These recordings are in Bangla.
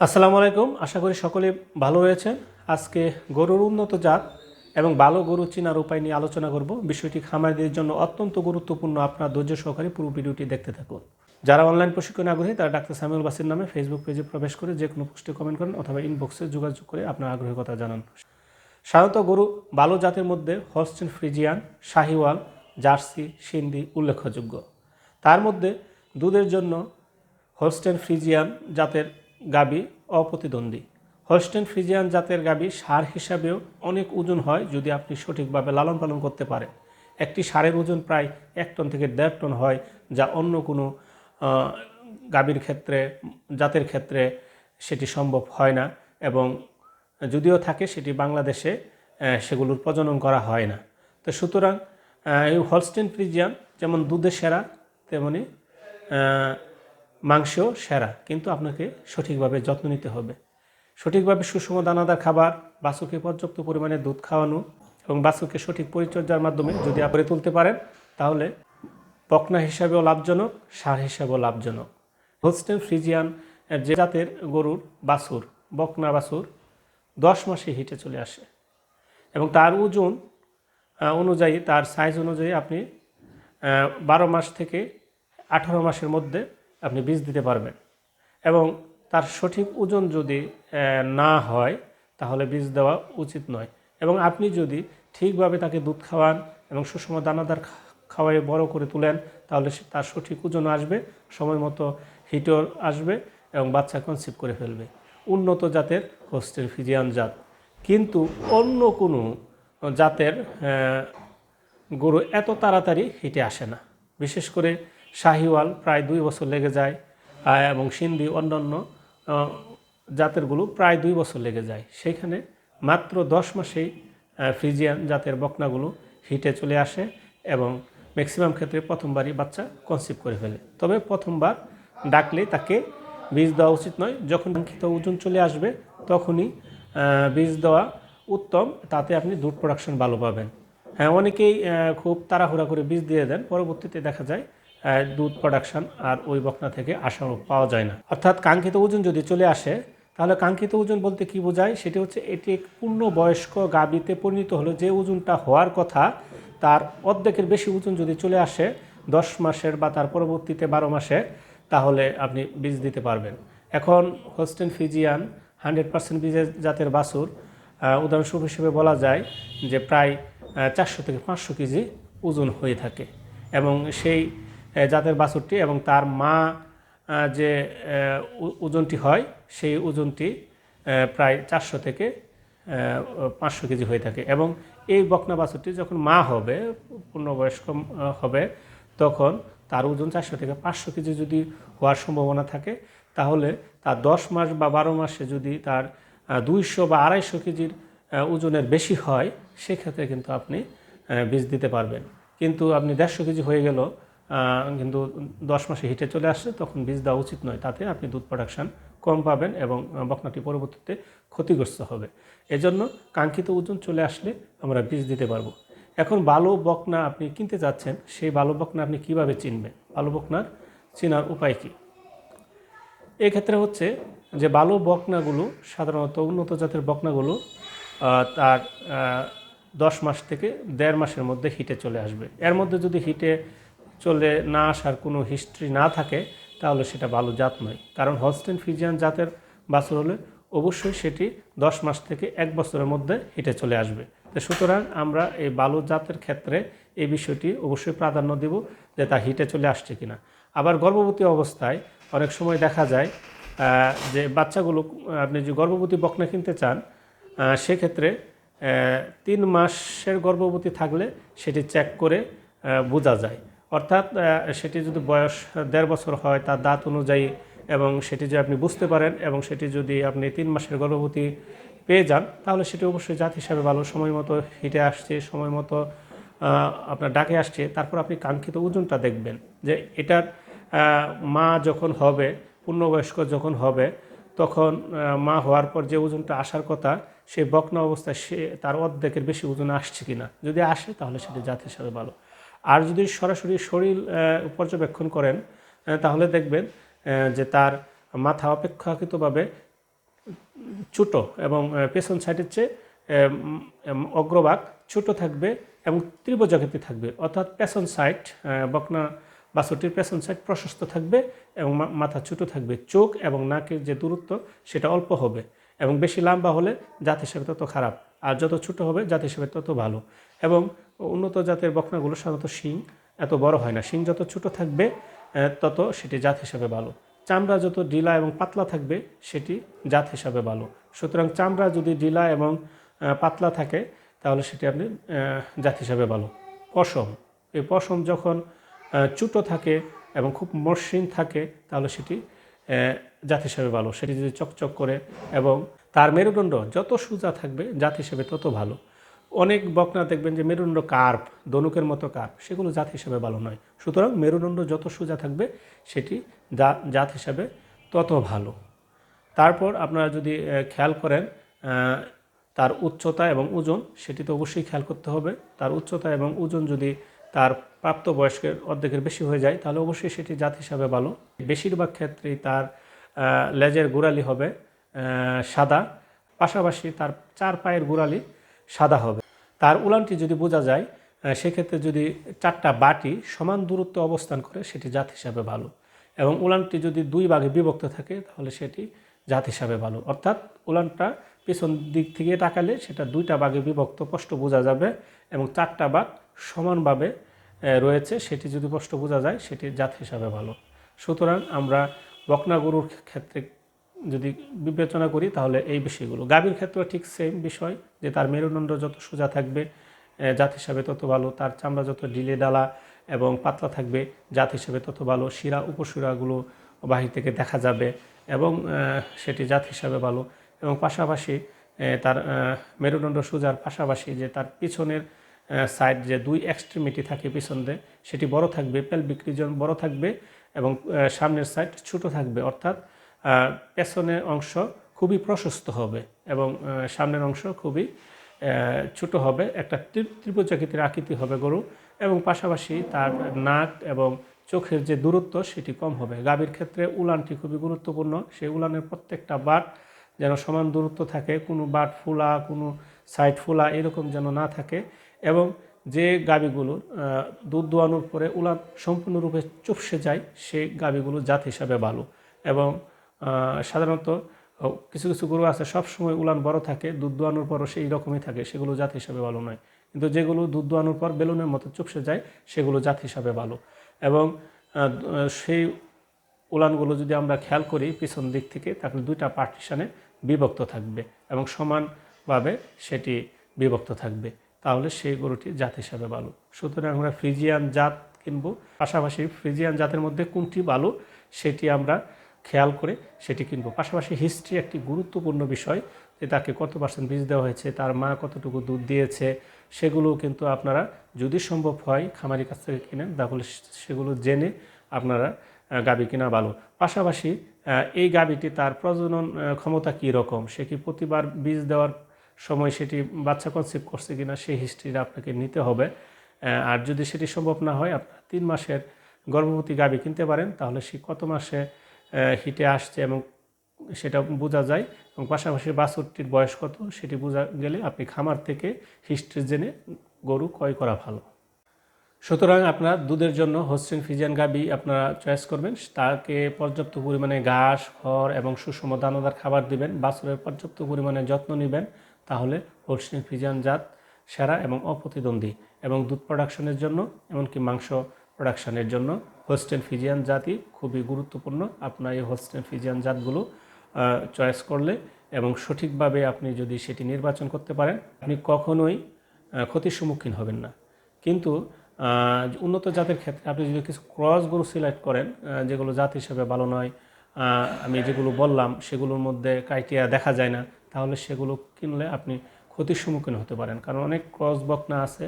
আসসালামু আলাইকুম। আশা করি সকলে ভালো রয়েছেন। আজকে গরুর উন্নত জাত এবং ভালো গরু চেনার উপায় নিয়ে আলোচনা করব। বিষয়টি খামারিদের জন্য অত্যন্ত গুরুত্বপূর্ণ। আপনার ধৈর্য সহকারে পুরো ভিডিওটি দেখতে থাকুন। যারা অনলাইন প্রশিক্ষণ আগ্রহী, তারা ডাক্তার সামিউল বাসির নামে ফেসবুক পেজে প্রবেশ করে যে কোনো পোস্টে কমেন্ট করেন অথবা ইনবক্সে যোগাযোগ করে আপনার আগ্রহের কথা জানান। সাধারণত গরু ভালো জাতের মধ্যে Holstein Friesian Sahiwal Jersey Sindhi উল্লেখযোগ্য। তার মধ্যে দুধের জন্য হলস্টেন ফ্রিজিয়ান জাতের গাবি অপ্রতিদ্বন্দ্বী। হলস্টেন ফ্রিজিয়ান জাতের গাবি সার হিসাবেও অনেক ওজন হয় যদি আপনি সঠিকভাবে লালন পালন করতে পারেন। একটি সারের ওজন প্রায় এক টন থেকে দেড় টন হয়, যা অন্য কোনো গাবির ক্ষেত্রে, জাতের ক্ষেত্রে সেটি সম্ভব হয় না এবং যদিও থাকে সেটি বাংলাদেশে সেগুলোর প্রজনন করা হয় না। তো সুতরাং এই হলস্টেন ফ্রিজিয়ান যেমন দুধের সেরা, তেমনি মাংসও সেরা, কিন্তু আপনাকে সঠিকভাবে যত্ন নিতে হবে। সঠিকভাবে সুষম দানাদার খাবার বাছুরকে পর্যাপ্ত পরিমাণে দুধ খাওয়ানো এবং বাছুরকে সঠিক পরিচর্যার মাধ্যমে যদি আপনি তুলতে পারেন, তাহলে বকনা হিসাবেও লাভজনক, সার হিসাবেও লাভজনক। হোলস্টেন ফ্রিজিয়ান যে জাতের গরুর বাছুর, বকনা বাছুর, দশ মাসে হিটে চলে আসে এবং তার ওজন অনুযায়ী, তার সাইজ অনুযায়ী আপনি বারো মাস থেকে আঠারো মাসের মধ্যে আপনি বীজ দিতে পারবেন। এবং তার সঠিক ওজন যদি না হয়, তাহলে বীজ দেওয়া উচিত নয়। এবং আপনি যদি ঠিকভাবে তাকে দুধ খাওয়ান এবং সুষম দানাদার খাওয়াই বড় করে তুলেন, তাহলে তার সঠিক ওজন আসবে, সময় মতো হিটও আসবে এবং বাচ্চা কনসিভ করে ফেলবে। উন্নত জাতের হোস্টেল ফিজিয়ান জাত। কিন্তু অন্য কোনো জাতের গরু এত তাড়াতাড়ি হিটে আসে না। বিশেষ করে শাহিওয়াল প্রায় দুই বছর লেগে যায় এবং সিন্ধি অন্যান্য জাতেরগুলো প্রায় দুই বছর লেগে যায়। সেইখানে মাত্র দশ মাসেই ফ্রিজিয়ান জাতের বকনাগুলো হিটে চলে আসে এবং ম্যাক্সিমাম ক্ষেত্রে প্রথমবারই বাচ্চা কনসিভ করে ফেলে। তবে প্রথমবার ডাকলে তাকে বীজ দেওয়া উচিত নয়। যখন কাঙ্ক্ষিত ওজন চলে আসবে তখনই বীজ দেওয়া উত্তম, তাতে আপনি দুধ প্রোডাকশন ভালো পাবেন। হ্যাঁ অনেকেই খুব তাড়াহুড়া করে বীজ দিয়ে দেন। পরবর্তীতে দেখা যায় দুধ প্রোডাকশন আর ওই বকনা থেকে আশানুরূপ পাওয়া যায় না। অর্থাৎ কাঙ্ক্ষিত ওজন যদি চলে আসে, তাহলে কাঙ্ক্ষিত ওজন বলতে কি বোঝায়? সেটি হচ্ছে এটি পূর্ণ বয়স্ক গাবিতে পরিণত হলো। যে ওজনটা হওয়ার কথা, তার অর্ধেকের বেশি ওজন যদি চলে আসে, দশ মাসের বা তার পরবর্তীতে বারো মাসে, তাহলে আপনি বীজ দিতে পারবেন। এখন হোস্টেন ফিজিয়ান হান্ড্রেড পার্সেন্ট বীজের জাতের বাছুর উদাহরণস্বরূপ হিসেবে বলা যায় যে প্রায় চারশো থেকে পাঁচশো কেজি ওজন হয়ে থাকে। এবং সেই জাতের বাছুরটি এবং তার মা যে ওজনটি হয়, সেই ওজনটি প্রায় চারশো থেকে পাঁচশো কেজি হয়ে থাকে। এবং এই বকনা বাছুরটি যখন মা হবে, পূর্ণবয়স্ক হবে, তখন তার ওজন চারশো থেকে পাঁচশো কেজি যদি হওয়ার সম্ভাবনা থাকে, তাহলে তার দশ মাস বা বারো মাসে যদি তার দুইশো বা আড়াইশো কেজির ওজনের বেশি হয়, সেক্ষেত্রে কিন্তু আপনি বীজ দিতে পারবেন। কিন্তু আপনি দেড়শো কেজি হয়ে গেল কিন্তু দশ মাসে হিটে চলে আসছে, তখন বীজ দেওয়া উচিত নয়। তাতে আপনি দুধ প্রোডাকশন কম পাবেন এবং বকনাটি পরবর্তীতে ক্ষতিগ্রস্ত হবে। এজন্য কাঙ্ক্ষিত ওজন চলে আসলে আমরা বীজ দিতে পারব। এখন ভালো বকনা আপনি কিনতে চাচ্ছেন সেই ভালো বকনা আপনি কীভাবে চিনবেন? ভালো বকনার চেনার উপায় কী? এক্ষেত্রে হচ্ছে যে ভালো বকনাগুলো, সাধারণত উন্নত জাতের বকনাগুলো তার দশ মাস থেকে দেড় মাসের মধ্যে হিটে চলে আসবে। এর মধ্যে যদি হিটে চলে না আসার কোনো হিস্ট্রি না থাকে, তাহলে সেটা ভালো জাত নয়। কারণ হলস্টেন ফিজিয়ান জাতের বাছুর হলে অবশ্যই সেটি দশ মাস থেকে এক বছরের মধ্যে হিটে চলে আসবে। তো সুতরাং আমরা এই ভালো জাতের ক্ষেত্রে এই বিষয়টি অবশ্যই প্রাধান্য দেব যে তা হিটে চলে আসছে কিনা। আবার গর্ভবতী অবস্থায় অনেক সময় দেখা যায় যে বাচ্চাগুলো, আপনি যে গর্ভবতী বকনা কিনতে চান সেক্ষেত্রে তিন মাসের গর্ভবতী থাকলে সেটি চেক করে বোঝা যায়। অর্থাৎ সেটি যদি বয়স দেড় বছর হয়, তার দাঁত অনুযায়ী এবং সেটি যদি আপনি বুঝতে পারেন এবং সেটি যদি আপনি তিন মাসের গর্ভবতী পেয়ে যান, তাহলে সেটি অবশ্যই জাত হিসাবে ভালো। সময় মতো হিটে আসছে, সময় মতো আপনার ডাকে আসছে, তারপর আপনি কাঙ্ক্ষিত ওজনটা দেখবেন যে এটার মা যখন হবে, পূর্ণবয়স্ক যখন হবে, তখন মা হওয়ার পর যে ওজনটা আসার কথা সে বকনা অবস্থায় সে, তার অর্ধেকের বেশি ওজন আসছে কিনা। যদি আসে, তাহলে সেটি জাত হিসাবে ভালো। আর যদি সরাসরি শরীর পর্যবেক্ষণ করেন তাহলে দেখবেন যে তার মাথা অপেক্ষাকৃতভাবে ছোটো এবং পেছন সাইডের চেয়ে অগ্রভাগ ছোট থাকবে এবং ত্রিভুজাকৃতি থাকবে। অর্থাৎ পেছন সাইড বকনা বাছুরটির পেছন সাইড প্রশস্ত থাকবে এবং মাথা ছোট থাকবে। চোখ এবং নাকের যে দূরত্ব, সেটা অল্প হবে এবং বেশি লম্বা হলে জাত হিসেবে তত খারাপ। আর যত ছোট হবে জাত হিসেবে তত ভালো। এবং উন্নত জাতের বকনাগুলো সাধারণত শিং, এত বড় হয় না। শিং যত ছোট থাকবে তত সেটি জাত হিসাবে ভালো। চামড়া যত ঢিলা এবং পাতলা থাকবে, সেটি জাত হিসাবে ভালো। সুতরাং চামড়া যদি ঢিলা এবং পাতলা থাকে, তাহলে সেটি আপনি জাত হিসাবে ভালো। পশম, এই পশম যখন চুটো থাকে এবং খুব মসৃণ থাকে, তাহলে সেটি জাত হিসাবে ভালো। সেটি যদি চকচক করে এবং তার মেরুদণ্ড যত সোজা থাকবে, জাত হিসেবে তত ভালো। অনেক বকনা দেখবেন যে মেরুদণ্ড কার্প, দনুকের মতো কার্প, সেগুলো জাত হিসেবে ভালো নয়। সুতরাং মেরুদণ্ড যত সোজা থাকবে, সেটি জাত হিসাবে তত ভালো। তারপর আপনারা যদি খেয়াল করেন তার উচ্চতা এবং ওজন, সেটি তো অবশ্যই খেয়াল করতে হবে। তার উচ্চতা এবং ওজন যদি তার প্রাপ্ত বয়স্কের অর্ধেকের বেশি হয়ে যায়, তাহলে অবশ্যই সেটি জাত হিসাবে ভালো। বেশিরভাগ ক্ষেত্রেই তার লেজের গোড়ালি হবে। সাদা। পাশাপাশি তার চার পায়ের গোড়ালি সাদা হবে। তার উলানটি যদি বোঝা যায় সেক্ষেত্রে যদি চারটা বাটি সমান দূরত্বে অবস্থান করে, সেটি জাত হিসাবে ভালো। এবং উলানটি যদি দুই ভাগে বিভক্ত থাকে, তাহলে সেটি জাত হিসাবে ভালো। অর্থাৎ উলানটা পেছন দিক থেকে তাকালে সেটা দুইটা ভাগে বিভক্ত, স্পষ্ট বোঝা যাবে এবং চারটা বাঘ সমানভাবে রয়েছে। সেটি যদি স্পষ্ট বোঝা যায়, সেটি জাত হিসাবে ভালো। সুতরাং আমরা বকনা গরুর ক্ষেত্রে যদি বিবেচনা করি, তাহলে এই বিষয়গুলো। গাভীর ক্ষেত্রেও ঠিক সেম বিষয়, যে তার মেরুদণ্ড যত সোজা থাকবে জাত হিসাবে তত ভালো, তার চামড়া যত ঢিলে ডালা এবং পাতলা থাকবে, জাত হিসাবে তত ভালো, শিরা, উপশিরাগুলো বাহির থেকে দেখা যাবে এবং সেটি জাত হিসাবে ভালো এবং পাশাপাশি তার মেরুদণ্ড সোজার পাশাপাশি যে তার পিছনের সাইড যে দুই এক্সট্রিমিটি থাকে পিছন সেটি বড় থাকবে, পেলভিক রিজন বড় থাকবে এবং সামনের সাইড ছোট থাকবে, অর্থাৎ পেছনের অংশ খুবই প্রশস্ত হবে এবং সামনের অংশ খুবই ছোট হবে, একটা ত্রি- ত্রিভুজাকৃতির আকৃতি হবে গরু এবং পাশাপাশি তার নাক এবং চোখের যে দূরত্ব সেটি কম হবে। গাভীর ক্ষেত্রে উলানটি খুবই গুরুত্বপূর্ণ। সেই উলানের প্রত্যেকটা বাট যেন সমান দূরত্ব থাকে, কোনো বাট ফুলা, কোনো সাইড ফুলা এরকম যেন না থাকে এবং যে গাভীগুলোর দুধ দোয়ানোর পরে উলান সম্পূর্ণরূপে চুপসে যায়, সেই গাভীগুলো জাত হিসাবে ভালো এবং সাধারণত কিছু কিছু গরু আছে, সবসময় উলান বড় থাকে, দুধ দোয়ানোর পরও সেই রকমই থাকে, সেগুলো জাত হিসাবে ভালো নয়। কিন্তু যেগুলো দুধ দোয়ানোর পর বেলুনের মতো চুপসে যায়, সেগুলো জাত হিসাবে ভালো। এবং সেই উলানগুলো যদি আমরা খেয়াল করি পিছন দিক থেকে, তাহলে দুইটা পার্টিশানে বিভক্ত থাকবে এবং সমানভাবে সেটি বিভক্ত থাকবে। তাহলে সেই গরুটি জাত হিসাবে ভালো। সুতরাং আমরা ফ্রিজিয়ান জাত কিনবো। পাশাপাশি ফ্রিজিয়ান জাতের মধ্যে কোনটি ভালো, সেটি আমরা খেয়াল করে সেটি কিনবো। পাশাপাশি হিস্ট্রি একটি গুরুত্বপূর্ণ বিষয় যে তাকে কত পার্সেন্ট বীজ দেওয়া হয়েছে, তার মা কতটুকু দুধ দিয়েছে, সেগুলো কিন্তু আপনারা যদি সম্ভব হয় খামারির কাছ থেকে কিনেন, তাহলে সেগুলো জেনে আপনারা গাবি কিনা ভালো। পাশাপাশি এই গাবিটি তার প্রজনন ক্ষমতা কী রকম, সে কি প্রতিবার বীজ দেওয়ার সময় সেটি বাচ্চা কনসিভ করছে কিনা সেই হিস্ট্রিটা আপনাকে নিতে হবে। আর যদি সেটি সম্ভব না হয়, আপনার তিন মাসের গর্ভবতী গাবি কিনতে পারেন, তাহলে সে কত মাসে হিটে আসছে এবং সেটা বোঝা যায় এবং পাশাপাশি বাছুরটির বয়স কত সেটি বোঝা গেলে আপনি খামার থেকে হিস্ট্রি জেনে গরু ক্রয় করা ভালো। সুতরাং আপনার দুধের জন্য হোস্টেন ফিজিয়ান গাবি আপনারা চয়েস করবেন। তাকে পর্যাপ্ত পরিমাণে ঘাস, খড় এবং সুষম দানাদার খাবার দিবেন। বাছুরের পর্যাপ্ত পরিমাণে যত্ন নেবেন। তাহলে হোস্টেন ফিজিয়ান জাত সেরা এবং অপ্রতিদ্বন্দ্বী এবং দুধ প্রোডাকশনের জন্য, এমনকি মাংস প্রোডাকশনের জন্য হোস্টেন ফিজিয়ান জাতই খুবই গুরুত্বপূর্ণ। আপনার এই হোস্টেন ফিজিয়ান জাতগুলো চয়েস করলে এবং সঠিকভাবে আপনি যদি সেটি নির্বাচন করতে পারেন, আপনি কখনোই ক্ষতির সম্মুখীন হবেন না। কিন্তু উন্নত জাতের ক্ষেত্রে আপনি যদি কিছু ক্রস সিলেক্ট করেন যেগুলো জাত হিসেবে ভালো নয় আমি যেগুলো বললাম, সেগুলোর মধ্যে ক্রাইটেরিয়া দেখা যায় না, তাহলে সেগুলো কিনলে আপনি ক্ষতির সম্মুখীন হতে পারেন। কারণ অনেক ক্রস বকনা আছে,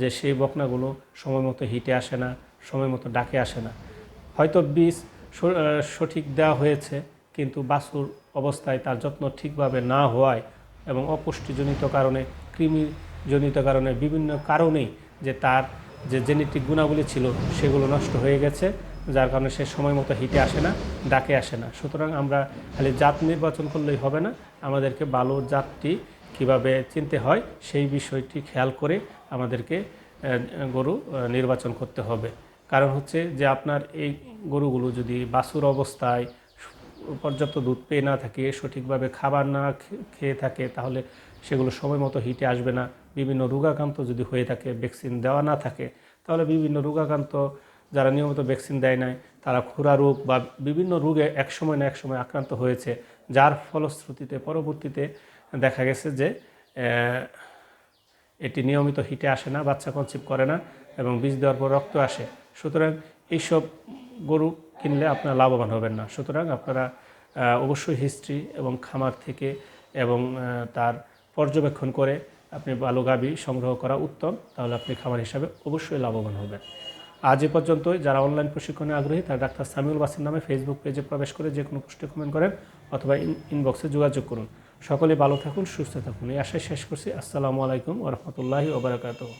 যে সেই বকনাগুলো সময় মতো হিটে আসে না সময় মতো ডাকে আসে না। হয়তো বীজ সঠিক দেওয়া হয়েছে, কিন্তু বাছুর অবস্থায় তার যত্ন ঠিকভাবে না হওয়ায় এবং অপুষ্টিজনিত কারণে, কৃমিজনিত কারণে বিভিন্ন কারণেই যে তার যে জেনেটিক গুণাবলী ছিল সেগুলো নষ্ট হয়ে গেছে, যার কারণে সে সময় মতো হিটে আসে না, ডাকে আসে না। সুতরাং আমরা খালি জাত নির্বাচন করলেই হবে না, আমাদেরকে ভালো জাতটি কীভাবে চিনতে হয় সেই বিষয়টি খেয়াল করে আমাদেরকে গরু নির্বাচন করতে হবে। কারণ হচ্ছে যে আপনার এই গরুগুলো যদি বাছুর অবস্থায় পর্যাপ্ত দুধ পেয়ে না থাকে, সঠিকভাবে খাবার না খেয়ে থাকে, তাহলে সেগুলো সময় মতো হিটে আসবে না। বিভিন্ন রোগাক্রান্ত যদি হয়ে থাকে, ভ্যাকসিন দেওয়া না থাকে, তাহলে বিভিন্ন রোগাক্রান্ত যারা নিয়মিত ভ্যাকসিন দেয় নাই, তারা খুরা রোগ বা বিভিন্ন রোগে একসময় না একসময় আক্রান্ত হয়েছে, যার ফলশ্রুতিতে পরবর্তীতে দেখা গেছে যে এটি নিয়মিত হিটে আসে না, বাচ্চা কনসিভ করে না এবং বীজ দেওয়ার পর রক্ত আসে। সুতরাং এইসব গরু কিনলে আপনারা লাভবান হবেন না। সুতরাং আপনারা অবশ্যই হিস্ট্রি এবং খামার থেকে এবং তার পর্যবেক্ষণ করে আপনি ভালো গাবি সংগ্রহ করা উত্তম, তাহলে আপনি খামার হিসাবে অবশ্যই লাভবান হবেন। আজ এ পর্যন্তই। যারা অনলাইন প্রশিক্ষণে আগ্রহী, তারা ডাক্তার সামিউল বাসির নামে ফেসবুক পেজে প্রবেশ করে যে কোনো পোস্টে কমেন্ট করেন অথবা ইনবক্সে যোগাযোগ করুন। সকলে ভালো থাকুন, সুস্থ থাকুন। এই আশায় শেষ করছি। আসসালামু আলাইকুম ওরহমতুল্লাহি ওবরাকাতুহ